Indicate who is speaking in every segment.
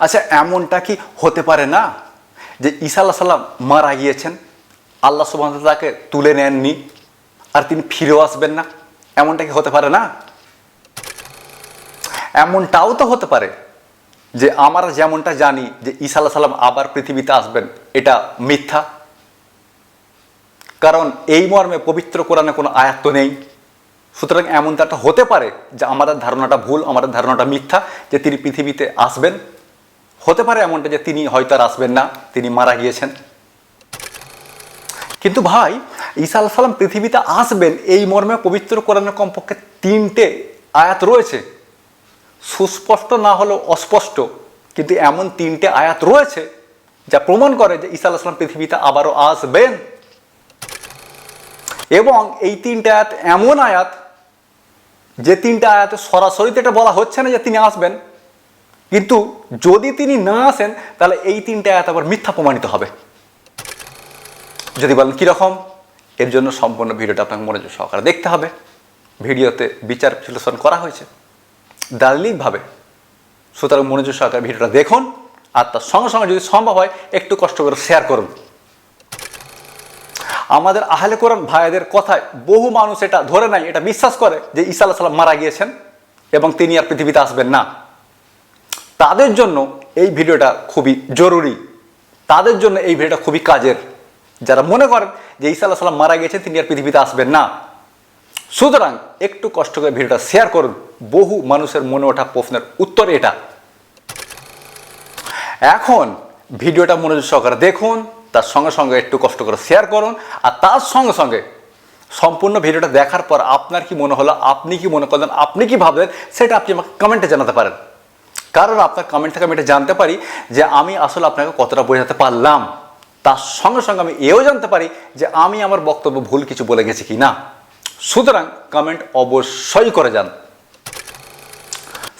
Speaker 1: আচ্ছা এমনটা কি হতে পারে না যে ঈসা আল্লাহ সাল্লাম মারা গিয়েছেন? আল্লাহ সুবাহ তাকে তুলে নেননি আর তিনি ফিরেও আসবেন না? এমনটা কি হতে পারে না? এমনটাও তো হতে পারে যে আমরা যেমনটা জানি যে ঈসা আল্লাহ সাল্লাম আবার পৃথিবীতে আসবেন, এটা মিথ্যা। কারণ এই মর্মে পবিত্র কোরআনে কোনো আয়াত নেই। সুতরাং এমনটা হতে পারে যে আমাদের ধারণাটা ভুল, আমাদের ধারণাটা মিথ্যা যে তিনি পৃথিবীতে আসবেন। হতে পারে এমনটা যে তিনি হয়তো আর আসবেন না, তিনি মারা গিয়েছেন। কিন্তু ভাই, ঈসা আল্লাহ সাল্লাম পৃথিবীতে আসবেন, এই মর্মে পবিত্র কোরআনের কমপক্ষে তিনটে আয়াত রয়েছে। সুস্পষ্ট না হলেও অস্পষ্ট, কিন্তু এমন তিনটে আয়াত রয়েছে যা প্রমাণ করে যে ঈসা আল্লাহ সাল্লাম পৃথিবীতে আবারও আসবেন। এবং এই তিনটে আয়াত এমন আয়াত, যে তিনটে আয়াতে সরাসরিতে এটা বলা হচ্ছে না যে তিনি আসবেন কিন্তু যদি তিনি না আসেন, তাহলে এই তিনটে আয়াত আবার মিথ্যা প্রমাণিত হবে। যদি বলেন কীরকম? এর জন্য সম্পূর্ণ ভিডিওটা আপনাকে মনোযোগ সহকারে দেখতে হবে। ভিডিওতে বিচার বিশ্লেষণ করা হয়েছে। দার্লিকভাবে সুতরাং মনোযোগ সহকারে ভিডিওটা দেখুন আর তার সঙ্গে সঙ্গে যদি সম্ভব হয়, একটু কষ্ট করে শেয়ার করুন। আমাদের আহলে কোরআন ভাইদের কথায় বহু মানুষ এটা ধরে নাই এটা বিশ্বাস করে যে ঈসা আল্লাহ সাল্লাম মারা গিয়েছেন এবং তিনি আর পৃথিবীতে আসবেন না। তাদের জন্য এই ভিডিওটা খুবই জরুরি। তাদের জন্য এই ভিডিওটা খুবই কাজের। যারা মনে করেন যে ঈসা আল্লাহ সাল্লাম মারা গেছেন, তিনি আর পৃথিবীতে আসবেন না। সুতরাং একটু কষ্ট করে ভিডিওটা শেয়ার করুন। বহু মানুষের মনে ওঠা প্রশ্নের উত্তর এটা। এখন ভিডিওটা মনোযোগ সহকারে দেখুন, তার সঙ্গে সঙ্গে একটু কষ্ট করে শেয়ার করুন, আর তার সঙ্গে সঙ্গে সম্পূর্ণ ভিডিওটা দেখার পর আপনার কি মনে হলো, আপনি কি মনে করলেন, আপনি কি ভাবলেন, সেটা আপনি আমাকে কমেন্টে জানাতে পারেন। কারণ আপনার কমেন্ট থেকে আমি এটা জানতে পারি যে আমি আসলে আপনাকে কতটা বোঝাতে পারলাম। তার সঙ্গে সঙ্গে আমি এও জানতে পারি যে আমি আমার বক্তব্য ভুল কিছু বলে গেছি কি না সুতরাং কমেন্ট অবশ্যই করে যান।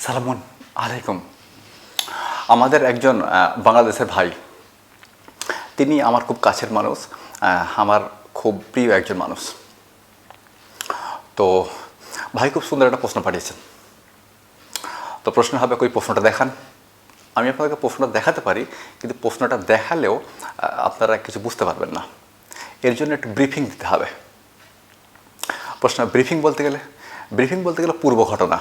Speaker 1: সালামুন আলাইকুম। আমাদের একজন বাংলাদেশের ভাই। তিনি আমার খুব কাছের মানুষ আমার খুব প্রিয় একজন মানুষ। তো ভাই খুব সুন্দর একটা প্রশ্ন পাঠিয়েছেন। তো প্রশ্ন হবে, কই প্রশ্নটা দেখান। আমি আপনাকে প্রশ্নটা দেখাতে পারি, কিন্তু প্রশ্নটা দেখালেও আপনারা কিছু বুঝতে পারবেন না। এর জন্য একটু ব্রিফিং দিতে হবে। প্রশ্ন ব্রিফিং বলতে গেলে ব্রিফিং বলতে গেলে পূর্ব ঘটনা।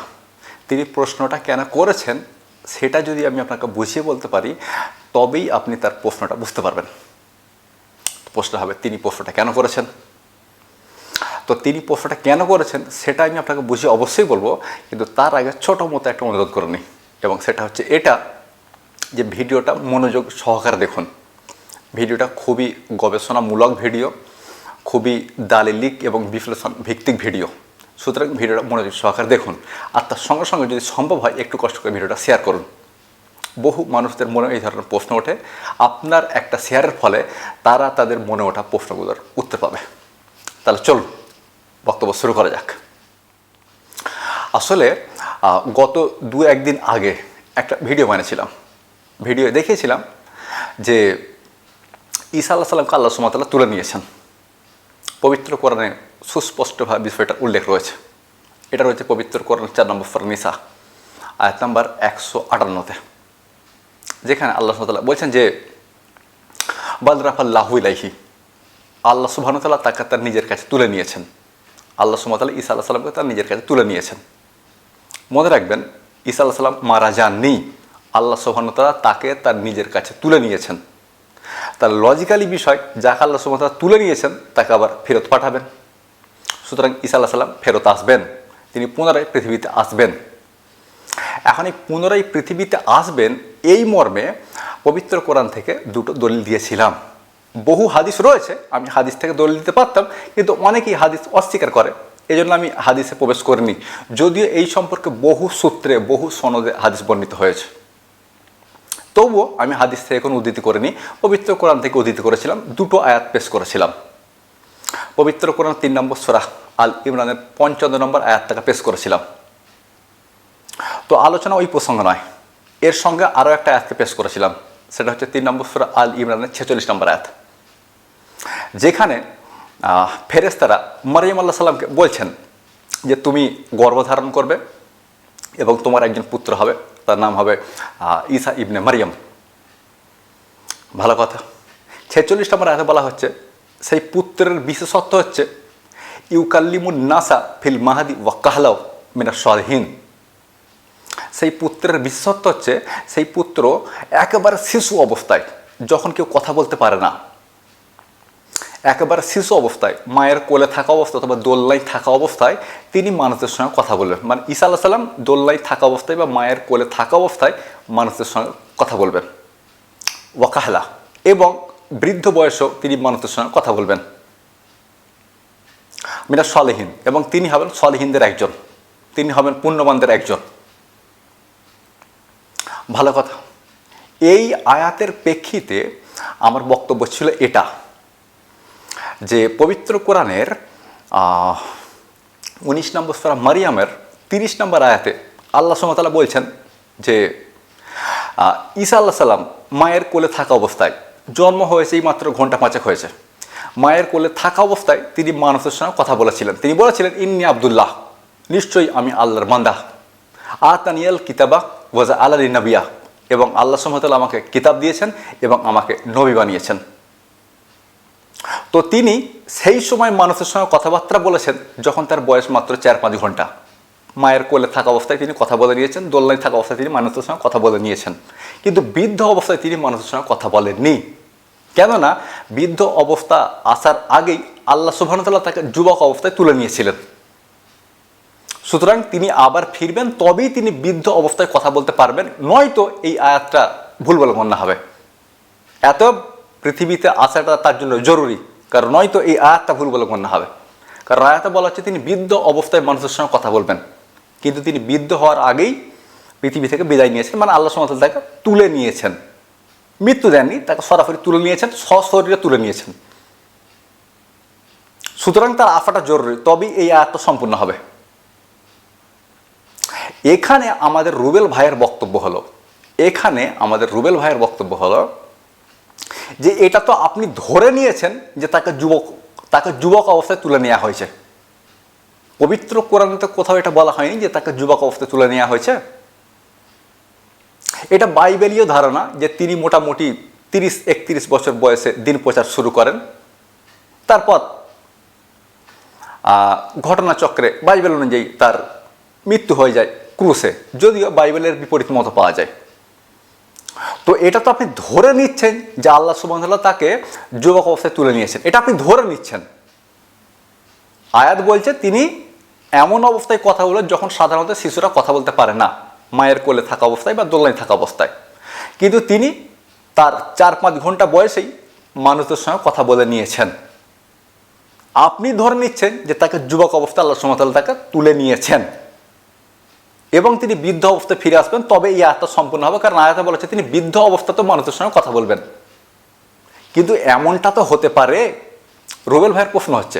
Speaker 1: তিনি প্রশ্নটা কেন করেছেন, সেটা যদি আমি আপনাকে বুঝিয়ে বলতে পারি, তবেই আপনি তার প্রশ্নটা বুঝতে পারবেন। প্রশ্ন হবে, তিনি প্রশ্নটা কেন করেছেন? তো তিনি প্রশ্নটা কেন করেছেন সেটা আমি আপনাকে বুঝিয়ে অবশ্যই বলব, কিন্তু তার আগে ছোটো মতো একটা অনুরোধ করে নিই। এবং সেটা হচ্ছে এটা যে ভিডিওটা মনোযোগ সহকারে দেখুন। ভিডিওটা খুবই গবেষণামূলক ভিডিও, খুবই দালিলিক এবং বিশ্লেষণ ভিত্তিক ভিডিও। সুতরাং ভিডিওটা মনোযোগ সহকারে দেখুন। আর তার সঙ্গে সঙ্গে যদি সম্ভব হয় একটু কষ্ট করে ভিডিওটা শেয়ার করুন। বহু মানুষদের মনে এই ধরনের প্রশ্ন ওঠে। আপনার একটা শেয়ারের ফলে তারা তাদের মনে ওঠা প্রশ্নগুলোর উত্তর পাবে। তাহলে চলুন। বক্তব্য শুরু করা যাক। আসলে গত দু একদিন আগে একটা ভিডিও বানিয়েছিলাম। ভিডিও দেখিয়েছিলাম যে ঈসা আল্লাহ সাল্লামকে আল্লাহ সুমাতাল্লাহ তুলে নিয়েছেন। পবিত্র কোরআনে সুস্পষ্টভাবে বিষয়টা উল্লেখ রয়েছে। এটা রয়েছে পবিত্র কোরআন চার নম্বর ফরনিসা আয়াত নাম্বার একশো আটান্নতে। যেখানে আল্লাহ সুমতাল্লাহ বলছেন যে বালরাফাল্লাহু ইলাইহি, আল্লাহ সুবাহতাল্লাহ তাকে তার নিজের কাছে তুলে নিয়েছেন। আল্লাহ সুমতাল্লাহ ঈসা আল্লাহ সাল্লামকে তার নিজের কাছে তুলে নিয়েছেন। মনে রাখবেন, ঈসা আল্লাহ সাল্লাম মারা যাননি, আল্লাহ সুবাহতাল্লাহ তাকে তার নিজের কাছে তুলে নিয়েছেন। তার লজিক্যালি বিষয়, যাকে আল্লাহ সুমতাল্লাহ তুলে নিয়েছেন, তাকে আবার ফেরত পাঠাবেন। সুতরাং ঈসা আল্লাহ সাল্লাম ফেরত আসবেন, তিনি পুনরায় পৃথিবীতে আসবেন। এখন এই পুনরায় পৃথিবীতে আসবেন, এই মর্মে পবিত্র কোরআন থেকে দুটো দলিল দিয়েছিলাম। বহু হাদিস রয়েছে, আমি হাদিস থেকে দলিল দিতে পারতাম, কিন্তু অনেকেই হাদিস অস্বীকার করে। এই জন্য আমি হাদিসে প্রবেশ করিনি। যদিও এই সম্পর্কে বহু সূত্রে, বহু সনদে হাদিস বর্ণিত হয়েছে। তবুও আমি হাদিস থেকে কোনো উদ্ধৃতি করিনি। পবিত্র কোরআন থেকে উদ্ধৃতি করেছিলাম, দুটো আয়াত পেশ করেছিলাম। পবিত্র কোরআন তিন নম্বর সোরাহ আল ইমরানের পঞ্চান্ন নম্বর আয়াতটাকে পেশ করেছিলাম। তো আলোচনা ওই প্রসঙ্গ নয়, এর সঙ্গে আরও একটা আয়াতকে পেশ করেছিলাম। সেটা হচ্ছে তিন নম্বর সুরা আল ইমরানের ছেচল্লিশ নম্বর আয়াত। যেখানে আহ, ফেরেশতারা মারিয়াম আল্লাহ সাল্লামকে বলছেন যে তুমি গর্ভধারণ করবে এবং তোমার একজন পুত্র হবে তার নাম হবে ঈসা ইবনে মারিয়াম। ভালো কথা। ছেচল্লিশ নম্বর আয়াতে বলা হচ্ছে সেই পুত্রের বিশেষত্ব হচ্ছে ইউকাল্লিমুন নাসা ফিল মাহাদি ওয়াকাহলাও মিনা সলহীন। সেই পুত্রের বিশেষত্ব হচ্ছে সেই পুত্র একেবারে শিশু অবস্থায় যখন কেউ কথা বলতে পারে না একেবারে শিশু অবস্থায়, মায়ের কোলে থাকা অবস্থা অথবা দোল্লাই থাকা অবস্থায় তিনি মানুষের সঙ্গে কথা বলবেন। মানে ঈসা আল্লাহ সাল্লাম দোলনায় থাকা অবস্থায় বা মায়ের কোলে থাকা অবস্থায় মানুষের সঙ্গে কথা বলবেন। ওয়াকাহলা, এবং বৃদ্ধ বয়সেও তিনি মানুষের সঙ্গে কথা বলবেন। মিনা সলেহীন, এবং তিনি হবেন সলেহীনদের একজন। তিনি হবেন পুণ্যবানদের একজন। ভালো কথা, এই আয়াতের প্রেক্ষিতে আমার বক্তব্য ছিল এটা। যে পবিত্র কোরআনের উনিশ নম্বর সরা মারিয়ামের তিরিশ নম্বর আয়াতে আল্লাহ সুমতালা বলছেন যে ঈসা আল্লাহ সাল্লাম মায়ের কোলে থাকা অবস্থায় জন্ম হয়েছে এই মাত্র ঘণ্টা পাঁচেক হয়েছে। মায়ের কোলে থাকা অবস্থায় তিনি মানুষের সঙ্গে কথা বলেছিলেন। তিনি বলেছিলেন, ইন্নি আবদুল্লাহ, নিশ্চয়ই আমি আল্লাহর বান্দা। আতানিয়াল কিতাবা ওয়াজা আলালি নবিয়া। এবং আল্লাহ সুমতাল আমাকে কিতাব দিয়েছেন এবং আমাকে নবী বানিয়েছেন। তো তিনি সেই সময় মানুষের সঙ্গে কথাবার্তা বলেছেন যখন তার বয়স মাত্র চার পাঁচ ঘণ্টা। মায়ের কোলে থাকা অবস্থায় তিনি কথা বলে নিয়েছেন, দোলনায় থাকা অবস্থায় তিনি মানুষের সঙ্গে কথা বলে নিয়েছেন। কিন্তু বৃদ্ধ অবস্থায় তিনি মানুষের সঙ্গে কথা বলেননি। কেননা বৃদ্ধ অবস্থা আসার আগেই আল্লাহ সুবাহতাল্লাহ তাকে যুবক অবস্থায় তুলে নিয়েছিলেন। সুতরাং তিনি আবার ফিরবেন, তবেই তিনি বৃদ্ধ অবস্থায় কথা বলতে পারবেন, নয়তো এই আয়াতটা ভুল বলে মনে হবে। এত পৃথিবীতে আসাটা তার জন্য জরুরি। কারণ নয়তো এই আয়াতটা ভুল বলে মনে হবে। কারণ আয়াতে বলা হচ্ছে তিনি বৃদ্ধ অবস্থায় মানুষের সঙ্গে কথা বলবেন। কিন্তু তিনি বৃদ্ধ হওয়ার আগেই পৃথিবী থেকে বিদায় নিয়েছেন মানে আল্লাহ সুমতাল তাকে তুলে নিয়েছেন। মৃত্যু দেননি, তাকে সরাসরি তুলে নিয়েছেন, সশরীরে তুলে নিয়েছেন। সুতরাং তার আফাটা জরুরি, তবেই এই আয়াতটা সম্পূর্ণ হবে। এখানে আমাদের রুবেল ভাইয়ের বক্তব্য হলো, এখানে আমাদের রুবেল ভাইয়ের বক্তব্য হলো যে এটা তো আপনি ধরে নিয়েছেন যে তাকে যুবক তাকে যুবক অবস্থায় তুলে নেওয়া হয়েছে। পবিত্র কোরআনে তো কোথাও এটা বলা হয়নি যে তাকে যুবক অবস্থায় তুলে নেওয়া হয়েছে। এটা বাইবেলীয় ধারণা যে তিনি মোটামুটি তিরিশ, একত্রিশ বছর বয়সে দিন প্রচার শুরু করেন। তারপর ঘটনাচক্রে বাইবেল অনুযায়ী তার মৃত্যু হয়ে যায় ক্রুশে যদিও বাইবেলের বিপরীত মতো পাওয়া যায়। তো এটা তো আপনি ধরে নিচ্ছেন যে আল্লাহ সুবাহতাল্লাহ তাকে যুবক অবস্থায় তুলে নিয়েছেন। এটা আপনি ধরে নিচ্ছেন। আয়াত বলছে তিনি এমন অবস্থায় কথা বলেন যখন সাধারণত শিশুরা কথা বলতে পারে না। মায়ের কোলে থাকা অবস্থায় বা দোলনায় থাকা অবস্থায়। কিন্তু তিনি তার চার পাঁচ ঘণ্টা বয়সেই মানুষদের সঙ্গে কথা বলে নিয়েছেন। আপনি ধরে নিচ্ছেন যে তাকে যুবক অবস্থায় আল্লাহ সুমতাল্লাহ তাকে তুলে নিয়েছেন। এবং তিনি বৃদ্ধ অবস্থায় ফিরে আসবেন, তবে এই আয়াতটা সম্পূর্ণ হবে, কারণ আয়াতে বলেছে তিনি বৃদ্ধ অবস্থাতেও মানুষের সঙ্গে কথা বলবেন। কিন্তু এমনটা তো হতে পারে, রুবেল ভাইয়ের প্রশ্ন হচ্ছে,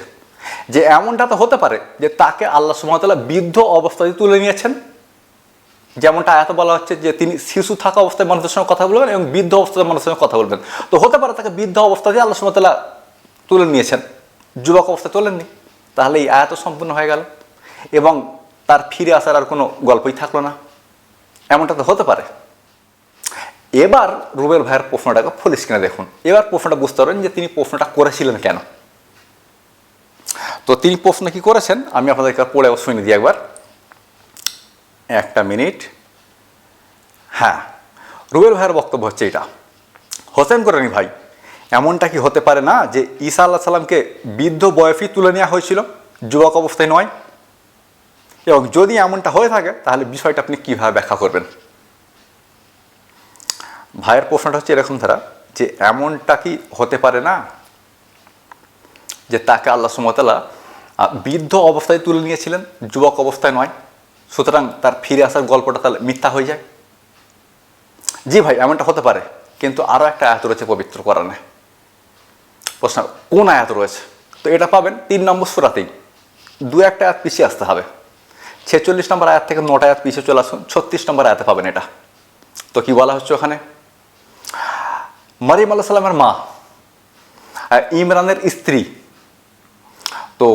Speaker 1: যে এমনটা তো হতে পারে যে তাকে আল্লাহ সুমতাল্লাহ বৃদ্ধ অবস্থায় তুলে নিয়েছেন? যেমনটা আয়াতে বলা হচ্ছে যে তিনি শিশু থাকা অবস্থায় মানুষের সঙ্গে কথা বলবেন এবং বৃদ্ধ অবস্থায় মানুষের সঙ্গে কথা বলবেন। তো হতে পারে তাকে বৃদ্ধ অবস্থাতে আল্লাহ সুমতাল্লাহ তুলে নিয়েছেন, যুবক অবস্থায় তোলেননি। তাহলে এই আয়াত সম্পূর্ণ হয়ে গেল। এবং তার ফিরে আসার আর কোনো গল্পই থাকল না। এমনটা তো হতে পারে। এবার রুবেল ভাইয়ের প্রশ্নটাকে ফুল স্ক্রিনে দেখুন। এবার প্রশ্নটা বুঝতে পারবেন যে তিনি প্রশ্নটা করেছিলেন কেন। তো তিনি প্রশ্ন কি করেছেন? আমি আপনাদেরকে পড়ে শুনে দিই একবার। একটা মিনিট। হ্যাঁ রুবেল ভাইয়ের বক্তব্য হচ্ছে এটা। হোসেন করেনি ভাই, এমনটা কি হতে পারে না যে ঈসা আল্লাহ সাল্লামকে বৃদ্ধ বয়সী তুলে নেওয়া হয়েছিল? যুবক অবস্থায় নয়। এবং যদি এমনটা হয়ে থাকে, তাহলে বিষয়টা আপনি কীভাবে ব্যাখ্যা করবেন? ভাইয়ের প্রশ্নটা হচ্ছে এরকম ধারা যে এমনটা কি হতে পারে না যে তাকে আল্লাহ সুমতালা বৃদ্ধ অবস্থায় তুলে নিয়েছিলেন, যুবক অবস্থায় নয়, সুতরাং তার ফিরে আসার গল্পটা তাহলে মিথ্যা হয়ে যায়? জি ভাই, এমনটা হতে পারে, কিন্তু আরও একটা আয়াত রয়েছে পবিত্র কোরআনে। প্রশ্ন, কোন আয়াত রয়েছে? তো এটা পাবেন তিন নম্বর সুরাতেই। দু একটা আয়াত পিছিয়ে আসতে হবে। ছেচল্লিশ নম্বর আয়াত থেকে নটা আয়াত পিছিয়ে চলে আসুন, ছত্রিশ নম্বর আয়াতে পাবেন এটা। তো কি বলা হচ্ছে ওখানে? মারিম আল্লাহ সাল্লামের মা ইমরানের স্ত্রী। তো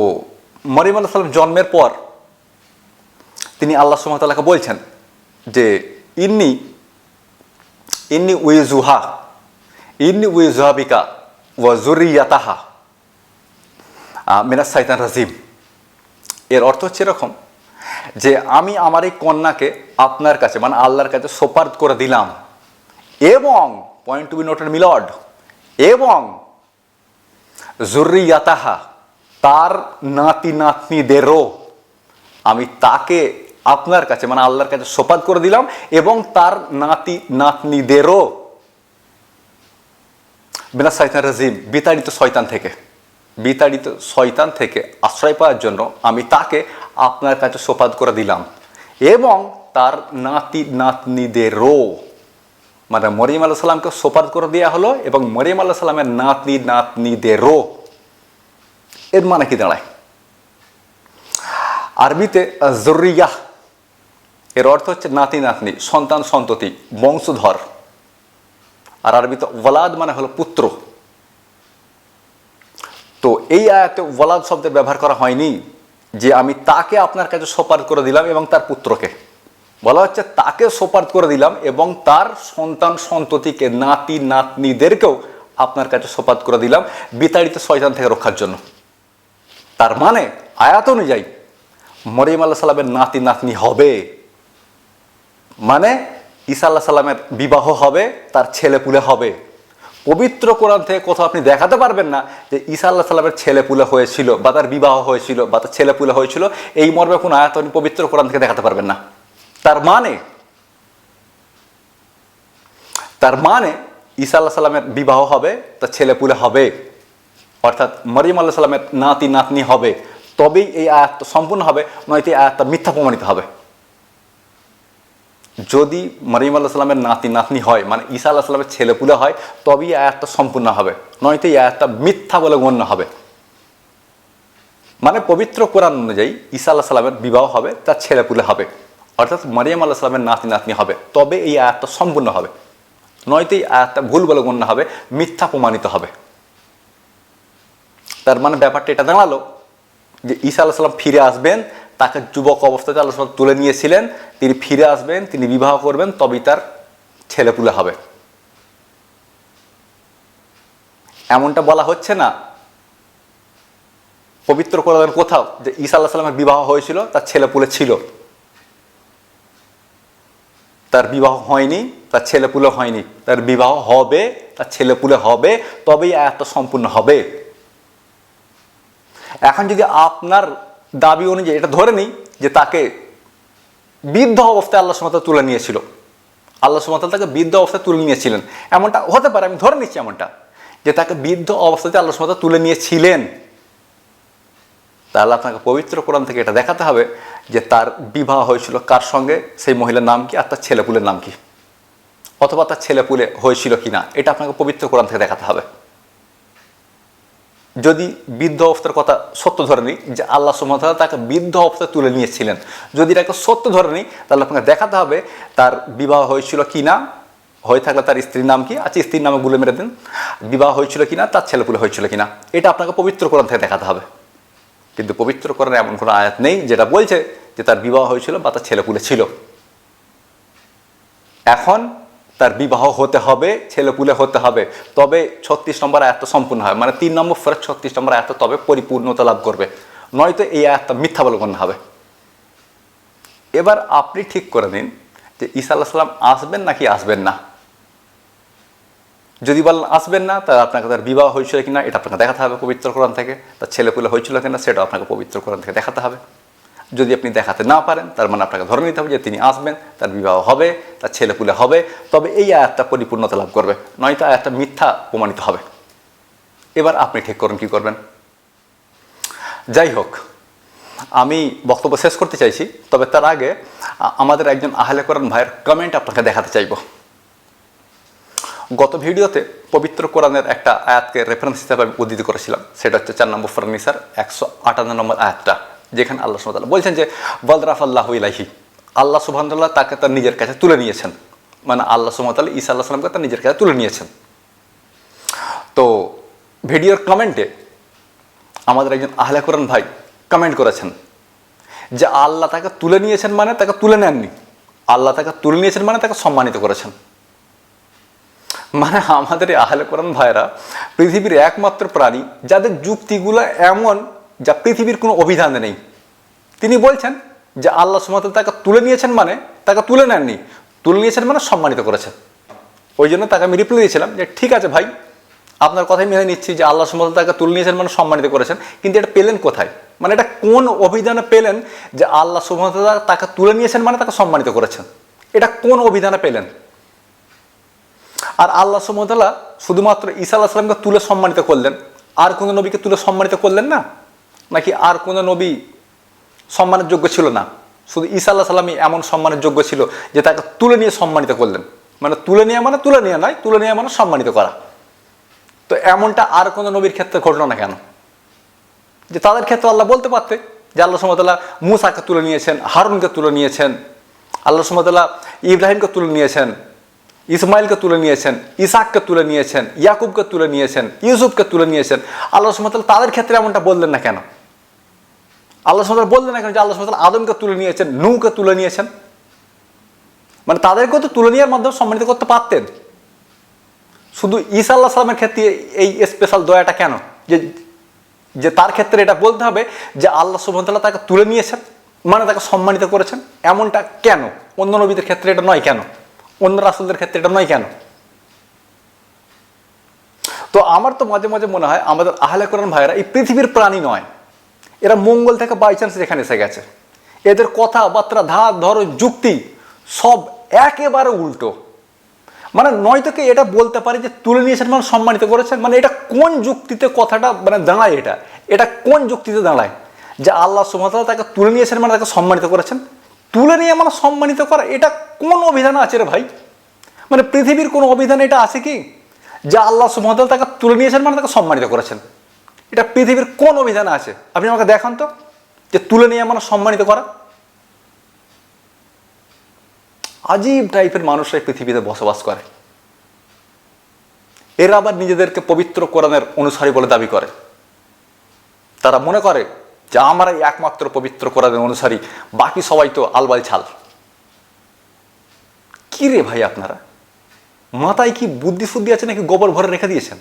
Speaker 1: মরিম আল্লাহ সাল্লাম জন্মের পর তিনি আল্লাহ সুমতাল্লাহকে বলছেন যে, ইন্নি ইন্নি উইজুহা ইন্নি উইজুহাবিকা ওয়াজুরিয়াতাহা মিনাস সাইতান রাজিম। এর অর্থ হচ্ছে এরকম যে আমি আমার এই কন্যাকে আপনার কাছে মানে আল্লাহর কাছে সোপার্দ করে দিলাম। এবং পয়েন্ট টু বি নোটেড মিলড এবং জুরিয়াতাহা তার নাতি নাতনিদেরও আমি তাকে আপনার কাছে মানে আল্লাহর কাছে সোপাদ করে দিলাম এবং তার নাতি নাতনিদেরও বিনা শয়তান রাজিম, বিতাড়িত শয়তান থেকে, বিতাড়িত শয়তান থেকে আশ্রয় পাওয়ার জন্য আমি তাকে আপনার কাছে সোপাদ করে দিলাম। এবং তার নাতি নাতনিদেরও মানে মরিয়ম আল্লাহ সাল্লামকে সোপাদ করে দেওয়া হলো এবং মরিয়ম আল্লাহ সাল্লামের নাতনি নাতনিদেরও এর মানে কি দাঁড়ায়? আরবিতে জরুরিয়াহ, এর অর্থ হচ্ছে নাতি, নাতনি, সন্তান, সন্ততি, বংশধর। আর আরবিতে ওয়ালাদ মানে হলো পুত্র। তো এই আয়াতে ওয়ালাদ শব্দের ব্যবহার করা হয়নি। যে আমি তাকে আপনার কাছে সোপার করে দিলাম এবং তার পুত্রকে। বলা হচ্ছে তাকে সোপার করে দিলাম এবং তার সন্তান, সন্ততিকে, নাতি, নাতনিদেরকেও আপনার কাছে সোপাত করে দিলাম বিতাড়িত শয়তান থেকে রক্ষার জন্য। তার মানে আয়াত অনুযায়ী মরিয়ম আল্লাহ সাল্লামের নাতি, নাতনি হবে। মানে ঈসা আল্লাহ সাল্লামের বিবাহ হবে, তার ছেলে পুলে হবে। পবিত্র কোরআন থেকে কোথাও আপনি দেখাতে পারবেন না যে ঈসা আল্লাহ সাল্লামের ছেলে পুলে হয়েছিল বা তার বিবাহ হয়েছিল বা তার ছেলে পুলে হয়েছিল, এই মর্মে কোনো আয়াত আপনি পবিত্র কোরআন থেকে দেখাতে পারবেন না। তার মানে তার মানে ঈসা আল্লাহ সাল্লামের বিবাহ হবে, তার ছেলে পুলে হবে, অর্থাৎ মরিয়ম আল্লাহ সাল্লামের নাতি নাতনি হবে, তবেই এই আয়াত সম্পূর্ণ হবে, নয়তো এই আয়াতটা মিথ্যা প্রমাণিত হবে। যদি মরিয়ম আল্লাহ সাল্লামের নাতি, নাতনি হয় মানে ঈসা আল্লাহ সাল্লামের ছেলেপুলে হয়, তবেই আয়াতটা সম্পূর্ণ হবে। নয়তো এই আয়াতটা মিথ্যা বলে গণ্য হবে। মানে পবিত্র কোরআন অনুযায়ী ঈসা আল্লাহ সাল্লামের বিবাহ হবে, তার ছেলেপুলে হবে। অর্থাৎ মরিয়ম আল্লাহ সাল্লামের নাতি, নাতনি হবে। তবে এই আয়াতটা সম্পূর্ণ হবে। নয়তো এই আয়াতটা ভুল বলে গণ্য হবে, মিথ্যা প্রমাণিত হবে। তার মানে ব্যাপারটা এটা দাঁড়াল যে ঈসা আল্লাহ সাল্লাম ফিরে আসবেন তাকে যুবক অবস্থাতে আল্লাহ তুলে নিয়েছিলেন। তিনি ফিরে আসবেন, তিনি বিবাহ করবেন, তবেই তার ছেলেপুলে হবে। এমনটা বলা হচ্ছে না। পবিত্র কোরআনের কোথাও যে ঈসা আল্লাহ সাল্লামের বিবাহ হয়েছিল, তার ছেলেপুলে ছিল। তার বিবাহ হয়নি, তার ছেলেপুলে হয়নি। তার বিবাহ হবে, তার ছেলেপুলে হবে, তবেই আয়াতটা সম্পূর্ণ হবে। এখন যদি আপনার দাবি অনুযায়ী, এটা ধরে নিই যে তাকে বৃদ্ধ অবস্থায় আল্লাহ সুমতাল তুলে নিয়েছিল। আল্লাহ সুমতাল তাকে বৃদ্ধ অবস্থায় তুলে নিয়েছিলেন। এমনটা হতে পারে, আমি ধরে নিচ্ছি এমনটা, যে তাকে বৃদ্ধ অবস্থাতে আল্লাহ সুমতাল তুলে নিয়েছিলেন। তাহলে আপনাকে পবিত্র কোরআন থেকে এটা দেখাতে হবে যে তার বিবাহ হয়েছিল কার সঙ্গে, সেই মহিলার নাম কি আর তার ছেলেপুলের নাম কি? অথবা তার ছেলেপুলে হয়েছিল কি না এটা আপনাকে পবিত্র কোরআন থেকে দেখাতে হবে। যদি বৃদ্ধ অবস্থার কথা সত্য ধরে নিই, যে আল্লাহ সুমতাল তাকে বৃদ্ধ অবস্থায় তুলে নিয়েছিলেন। যদি এটাকে সত্য ধরে নিই, তাহলে আপনাকে দেখাতে হবে তার বিবাহ হয়েছিল কি না, হয়ে থাকলে তার স্ত্রীর নাম কি আচ্ছা স্ত্রীর নামে গুলে মেরে দিন, বিবাহ হয়েছিল কি না, তার ছেলেপুলে হয়েছিল কি না, এটা আপনাকে পবিত্র কোরআন থেকে দেখাতে হবে। কিন্তু পবিত্র কোরআনে এমন কোনো আয়াত নেই যেটা বলছে যে তার বিবাহ হয়েছিল বা তার ছেলেপুলে ছিল। এখন তার বিবাহ হতে হবে ছেলে ছেলেপুলে হতে হবে। তবে ছত্রিশ নম্বর আয়াত সম্পূর্ণ হয়। মানে তিন নম্বর ফেরত ছত্রিশ নম্বর আয়াত তবে পরিপূর্ণতা লাভ করবে। নয়তো এই আয়াতটা মিথ্যা বলে গণ্য হবে। এবার আপনি ঠিক করে নিন যে ঈসা আল্লাহ সাল্লাম আসবেন নাকি আসবেন না? যদি বলেন আসবেন না, তাহলে আপনাকে তার বিবাহ হয়েছিল কিনা, এটা আপনাকে দেখাতে হবে পবিত্র কোরআন থেকে। তার ছেলেপুলে হয়েছিল কিনা সেটা আপনাকে পবিত্র কোরআন থেকে দেখাতে হবে। যদি আপনি দেখাতে না পারেন, তার মানে আপনাকে ধরে নিতে হবে যে তিনি আসবেন, তার বিবাহ হবে, তার ছেলেপুলে হবে, তবে এই আয়াতটা পরিপূর্ণতা লাভ করবে, নয়তো আয়াতটা মিথ্যা প্রমাণিত হবে। এবার আপনি ঠিক করুন, কি করবেন? যাই হোক আমি বক্তব্য শেষ করতে চাইছি, তবে তার আগে, আমাদের একজন আহলে কোরআন ভাইয়ের কমেন্ট আপনাকে দেখাতে চাইব। গত ভিডিওতে পবিত্র কোরআনের একটা আয়াতকে রেফারেন্স হিসাবে আমি উদ্ধৃত করেছিলাম, সেটা হচ্ছে চার নম্বর ফার্নিসার একশো আটান্ন নম্বর আয়াতটা। যেখানে আল্লাহ সুবাহ বলছেন যে বলরাফ আল্লাহ ইলাহি আল্লাহ সুবাহতাল্লাহ তাকে তার নিজের কাছে তুলে নিয়েছেন। মানে আল্লাহ সুবাহতাল্লাহ ঈসা আল্লাহ সাল্লামকে তার নিজের কাছে তুলে নিয়েছেন। তো, ভিডিওর কমেন্টে আমাদের একজন আহলে কোরআন ভাই কমেন্ট করেছেন যে, আল্লাহ তাকে তুলে নিয়েছেন মানে তাকে তুলে নেননি। আল্লাহ তাকে তুলে নিয়েছেন মানে তাকে সম্মানিত করেছেন। মানে আমাদের আহলে কোরআন ভাইরা পৃথিবীর একমাত্র প্রাণী, যাদের যুক্তিগুলো এমন যা পৃথিবীর কোনো অভিধানে নেই। তিনি বলছেন যে আল্লাহ সুমাত তাকে তুলে নিয়েছেন মানে তাকে তুলে নেননি। তুলে নিয়েছেন মানে সম্মানিত করেছেন। ওই জন্য তাকে আমি রিপ্লাই দিয়েছিলাম যে, ঠিক আছে ভাই, আপনার কথাই মেনে নিচ্ছি যে আল্লাহ সুমত তাকে তুলে নিয়েছেন মানে সম্মানিত করেছেন। কিন্তু এটা পেলেন কোথায়? মানে এটা কোন অভিধানে পেলেন যে আল্লাহ সুমত তাকে তুলে নিয়েছেন মানে তাকে সম্মানিত করেছেন? এটা কোন অভিধানে পেলেন? আর আল্লাহ সুমতাল্লাহ শুধুমাত্র ঈসা আল্লাহ সাল্লামকে তুলে সম্মানিত করলেন। আর কোনো নবীকে তুলে সম্মানিত করলেন না? নাকি আর কোনো নবী সম্মানের যোগ্য ছিল না? শুধু ঈসা আল্লাহ সাল্লামই এমন সম্মানের যোগ্য ছিল যে তাকে তুলে নিয়ে সম্মানিত করলেন। মানে তুলে নেওয়া মানে তুলে নেওয়া নয়, তুলে নেওয়া মানে সম্মানিত করা। তো এমনটা আর কোনো নবীর ক্ষেত্রে ঘটলো না কেন? যে তাদের ক্ষেত্রে আল্লাহ বলতে পারতে যে আল্লাহ সুমতাল্লাহ মুসাকে তুলে নিয়েছেন, হারুনকে তুলে নিয়েছেন, আল্লাহ সুমতাল্লাহ ইব্রাহিমকে তুলে নিয়েছেন ইসমাইলকে তুলে নিয়েছেন ইসাককে তুলে নিয়েছেন, ইয়াকুবকে তুলে নিয়েছেন, ইউসুফকে তুলে নিয়েছেন। আল্লাহ সুমতাল্লাহ তাদের ক্ষেত্রে এমনটা বললেন না কেন? আল্লাহ সুমতাল বললেন না কেন যে আল্লাহ সুমতাল আদমকে তুলে নিয়েছেন নূকে তুলে নিয়েছেন। মানে তাদেরকেও তো তুলে নেওয়ার মাধ্যমে সম্মানিত করতে পারতেন। শুধু ঈসা আল্লাহ সালামের ক্ষেত্রে এই স্পেশাল দয়াটা কেন? যে যে তার ক্ষেত্রে এটা বলতে হবে যে আল্লাহ সুবহানাহু তাকে তুলে নিয়েছেন মানে তাকে সম্মানিত করেছেন। এমনটা কেন? অন্য নবীদের ক্ষেত্রে এটা নয় কেন? অন্য রাসুলদের ক্ষেত্রে এটা নয় কেন? তো আমার তো মাঝে মাঝে মনে হয় আমাদের আহলে কোরআন ভাইয়েরা এই পৃথিবীর প্রাণী নয়। এরা মঙ্গল থেকে বাই চান্স এখানে এসে গেছে। এদের কথাবার্তা, ধার, ধরো, যুক্তি সব একেবারে উল্টো। মানে নয়তোকে এটা বলতে পারে যে তুলে নিয়েছেন মানে সম্মানিত করেছেন? মানে এটা কোন যুক্তিতে কথাটা মানে দাঁড়ায় এটা? এটা কোন যুক্তিতে দাঁড়ায়? যে আল্লাহ সুমতাল তাকে তুলে নিয়েছেন মানে তাকে সম্মানিত করেছেন? তুলে নিয়ে মানে সম্মানিত করা, এটা কোন অভিধান আছে রে ভাই? মানে পৃথিবীর কোনো অভিধান এটা আছে কি? যে আল্লাহ সুমতাল তাকে তুলে নিয়েছেন মানে তাকে সম্মানিত করেছেন। এটা পৃথিবীর কোন অভিধানে আছে? আপনি আমাকে দেখান তো, যে তুলে নিয়ে মানে সম্মানিত করা। আজীব টাইপের মানুষরা পৃথিবীতে বসবাস করে। এরা আবার নিজেদেরকে পবিত্র কোরআনের অনুসারী বলে দাবি করে। তারা মনে করে যে আমরাই একমাত্র পবিত্র কোরআনের অনুসারী, বাকি সবাই তো আলবাল ছাল। কি রে ভাই আপনারা? মাথায় কি বুদ্ধি ফুদ্ধি আছে নাকি গোবর ভরে রেখে দিয়েছেন?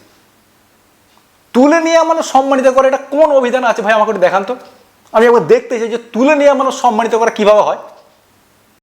Speaker 1: তুলে নিয়ে মানে সম্মানিত করা, এটা কোন অভিধান আছে ভাই আমাকে একটু দেখান তো? আমি একবার দেখতে চাই যে তুলে নিয়ে মানে সম্মানিত করা কীভাবে হয়।